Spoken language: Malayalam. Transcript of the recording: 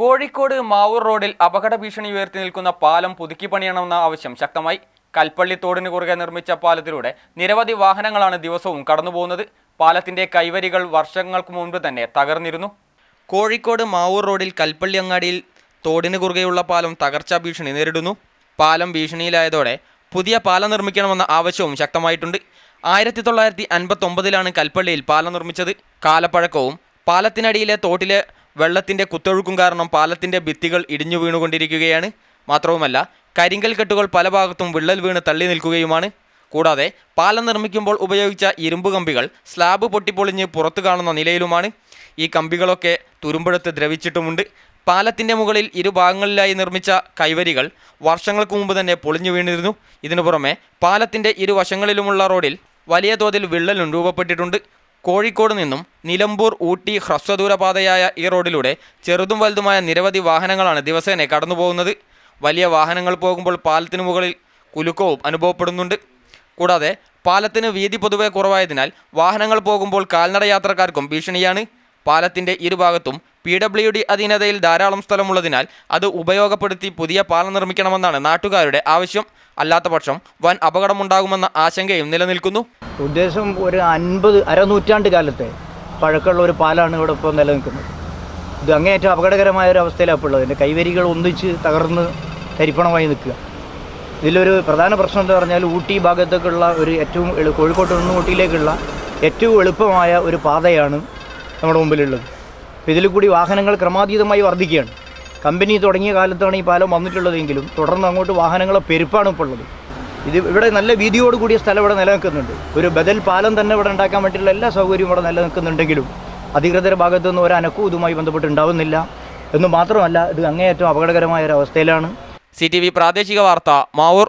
കോഴിക്കോട് മാവൂർ റോഡിൽ അപകട ഭീഷണി ഉയർത്തി നിൽക്കുന്ന പാലം പുതുക്കി പണിയണമെന്ന ആവശ്യം ശക്തമായി. കൽപ്പള്ളി തോടിന് കുറുകെ നിർമ്മിച്ച പാലത്തിലൂടെ നിരവധി വാഹനങ്ങളാണ് ദിവസവും കടന്നുപോകുന്നത്. പാലത്തിന്റെ കൈവരികൾ വർഷങ്ങൾക്ക് മുൻപ് തന്നെ തകർന്നിരുന്നു. കോഴിക്കോട് മാവൂർ റോഡിൽ കൽപ്പള്ളി അങ്ങാടിയിൽ തോടിന് കുറുകെയുള്ള പാലം തകർച്ചാ ഭീഷണി നേരിടുന്നു. പാലം ഭീഷണിയിലായതോടെ പുതിയ പാലം നിർമ്മിക്കണമെന്ന ആവശ്യവും ശക്തമായിട്ടുണ്ട്. ആയിരത്തി തൊള്ളായിരത്തി അൻപത്തി ഒമ്പതിലാണ് കൽപ്പള്ളിയിൽ പാലം നിർമ്മിച്ചത്. കാലപ്പഴക്കവും പാലത്തിനടിയിലെ തോട്ടിലെ വെള്ളത്തിന്റെ കുത്തൊഴുക്കും കാരണം പാലത്തിന്റെ ഭിത്തികൾ ഇടിഞ്ഞു വീണുകൊണ്ടിരിക്കുകയാണ്. മാത്രവുമല്ല കരിങ്കൽ കെട്ടുകൾ പല ഭാഗത്തും വിള്ളൽ വീണ് തള്ളി നിൽക്കുകയുമാണ്. കൂടാതെ പാലം നിർമ്മിക്കുമ്പോൾ ഉപയോഗിച്ച ഇരുമ്പ് കമ്പികൾ സ്ലാബ് പൊട്ടിപ്പൊളിഞ്ഞ് പുറത്തു കാണുന്ന നിലയിലുമാണ്. ഈ കമ്പികളൊക്കെ തുരുമ്പെടുത്ത് ദ്രവിച്ചിട്ടുമുണ്ട്. പാലത്തിന്റെ മുകളിൽ ഇരുഭാഗങ്ങളിലായി നിർമ്മിച്ച കൈവരികൾ വർഷങ്ങൾക്ക് മുമ്പ് തന്നെ പൊളിഞ്ഞു വീണിരുന്നു. ഇതിനു പുറമെ പാലത്തിന്റെ ഇരുവശങ്ങളിലുമുള്ള റോഡിൽ വലിയ തോതിൽ വിള്ളലും രൂപപ്പെട്ടിട്ടുണ്ട്. കോഴിക്കോട് നിന്നും നിലമ്പൂർ ഊട്ടി ഹ്രസ്വദൂരപാതയായ ഈ റോഡിലൂടെ ചെറുതും വലുതുമായ നിരവധി വാഹനങ്ങളാണ് ദിവസേന കടന്നുപോകുന്നത്. വലിയ വാഹനങ്ങൾ പോകുമ്പോൾ പാലത്തിന് മുകളിൽ കുലുക്കവും അനുഭവപ്പെടുന്നുണ്ട്. കൂടാതെ പാലത്തിന് വീതി പൊതുവെ കുറവായതിനാൽ വാഹനങ്ങൾ പോകുമ്പോൾ കാൽനട യാത്രക്കാർക്കും ഭീഷണിയാണ്. പാലത്തിന്റെ ഇരുഭാഗത്തും പി ഡബ്ല്യു ഡി അധീനതയിൽ ധാരാളം സ്ഥലമുള്ളതിനാൽ അത് ഉപയോഗപ്പെടുത്തി പുതിയ പാലം നിർമ്മിക്കണമെന്നാണ് നാട്ടുകാരുടെ ആവശ്യം. അല്ലാത്തപക്ഷം വൻ അപകടമുണ്ടാകുമെന്ന ആശങ്കയും നിലനിൽക്കുന്നു. ഉദ്ദേശം ഒരു അൻപത് അരനൂറ്റാണ്ട് കാലത്തെ പഴക്കമുള്ള ഒരു പാലാണ് ഇവിടെ ഇപ്പോൾ നിലനിൽക്കുന്നത്. ഇത് അങ്ങേയറ്റം അപകടകരമായ ഒരു അവസ്ഥയിലാണ് ഇപ്പോൾ ഉള്ളത്. എന്റെ കൈവരികൾ ഒന്നിച്ച് തകർന്ന് തരിപ്പണമായി നിൽക്കുക. ഇതിലൊരു പ്രധാന പ്രശ്നം എന്ന് പറഞ്ഞാൽ ഊട്ടി ഭാഗത്തേക്കുള്ള ഒരു ഏറ്റവും കോഴിക്കോട്ട് നിന്ന് ഊട്ടിയിലേക്കുള്ള ഏറ്റവും എളുപ്പമായ ഒരു പാതയാണ് നമ്മുടെ മുമ്പിലുള്ളത്. അപ്പോൾ ഇതിൽ കൂടി വാഹനങ്ങൾ ക്രമാതീതമായി വർദ്ധിക്കുകയാണ്. കമ്പനി തുടങ്ങിയ കാലത്താണ് ഈ പാലം വന്നിട്ടുള്ളതെങ്കിലും തുടർന്ന് അങ്ങോട്ട് വാഹനങ്ങളെ പെരുപ്പാണ് ഇപ്പോൾ ഉള്ളത്. ഇത് ഇവിടെ നല്ല വീതിയോട് കൂടിയ സ്ഥലം ഇവിടെ നിലനിൽക്കുന്നുണ്ട്. ഒരു ബദൽ പാലം തന്നെ ഇവിടെ ഉണ്ടാക്കാൻ വേണ്ടിയുള്ള എല്ലാ സൗകര്യവും ഇവിടെ നിലനിൽക്കുന്നുണ്ടെങ്കിലും അധികൃതരുടെ ഭാഗത്തു നിന്ന് ഒരു ഇതുമായി ബന്ധപ്പെട്ട് ഉണ്ടാവുന്നില്ല എന്ന് മാത്രമല്ല ഇത് അങ്ങേയറ്റം അപകടകരമായ ഒരു അവസ്ഥയിലാണ്. സി പ്രാദേശിക വാർത്ത മാവൂർ.